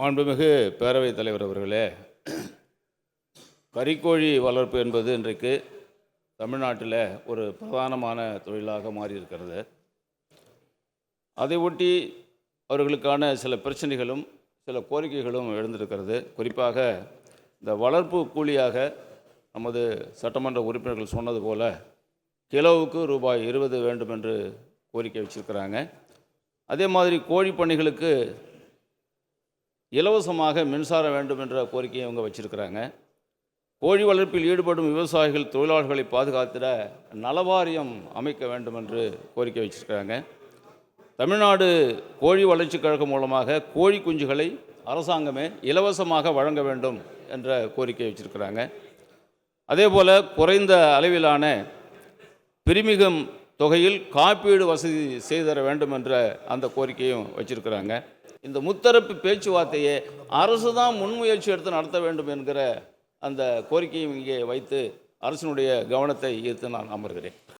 மாண்புமிகு பேரவைத் தலைவர் அவர்களே கறிக்கோழி வளர்ப்பு என்பது இன்றைக்கு தமிழ்நாட்டில் ஒரு பிரதானமான தொழிலாக மாறியிருக்கிறது. அதை ஒட்டி அவர்களுக்கான சில பிரச்சனைகளும் சில கோரிக்கைகளும் எழுந்திருக்கிறது. குறிப்பாக இந்த வளர்ப்பு கூலியாக நமது சட்டமன்ற உறுப்பினர்கள் சொன்னது போல் கிலோவுக்கு ரூபாய் இருபது வேண்டும் என்று கோரிக்கை வச்சிருக்கிறாங்க. அதே மாதிரி கோழி பண்ணைகளுக்கு இலவசமாக மின்சாரம் வேண்டும் என்ற கோரிக்கையை அவங்க வச்சுருக்கிறாங்க. கோழி வளர்ப்பில் ஈடுபடும் விவசாயிகள் தொழிலாளர்களை பாதுகாத்திட நலவாரியம் அமைக்க வேண்டும் என்று கோரிக்கை வச்சிருக்கிறாங்க. தமிழ்நாடு கோழி வளர்ச்சிக் கழகம் மூலமாக கோழி குஞ்சுகளை அரசாங்கமே இலவசமாக வழங்க வேண்டும் என்ற கோரிக்கை வச்சுருக்கிறாங்க. அதே போல் குறைந்த அளவிலான பிரிமிகம் தொகையில் காப்பீடு வசதி செய்து தர வேண்டும் என்ற அந்த கோரிக்கையும் வச்சுருக்கிறாங்க. இந்த முத்தரப்பு பேச்சுவார்த்தையை அரசு தான் முன்முயற்சி எடுத்து நடத்த வேண்டும் என்கிற அந்த கோரிக்கையும் இங்கே வைத்து அரசினுடைய கவனத்தை ஈர்த்து நான் அமர்கிறேன்.